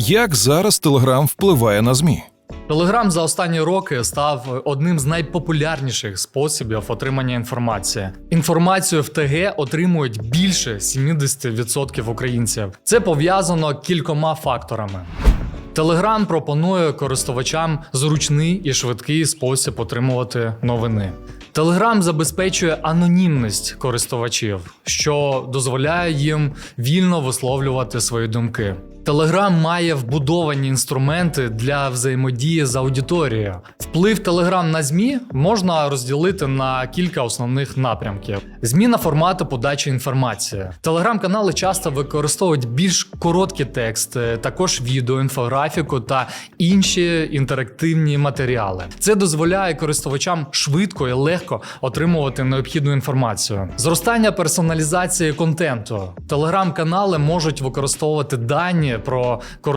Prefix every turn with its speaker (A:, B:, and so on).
A: Як зараз Телеграм впливає на ЗМІ?
B: Телеграм за останні роки став одним з найпопулярніших способів отримання інформації. Інформацію в ТГ отримують більше 70% українців. Це пов'язано кількома факторами. Телеграм пропонує користувачам зручний і швидкий спосіб отримувати новини. Телеграм забезпечує анонімність користувачів, що дозволяє їм вільно висловлювати свої думки. Телеграм має вбудовані інструменти для взаємодії з аудиторією. Вплив Телеграм на ЗМІ можна розділити на кілька основних напрямків: зміна формату подачі інформації. Телеграм-канали часто використовують більш короткі тексти, також відео, інфографіку та інші інтерактивні матеріали. Це дозволяє користувачам швидко і легко отримувати необхідну інформацію. Зростання персоналізації контенту. Телеграм-канали можуть використовувати дані про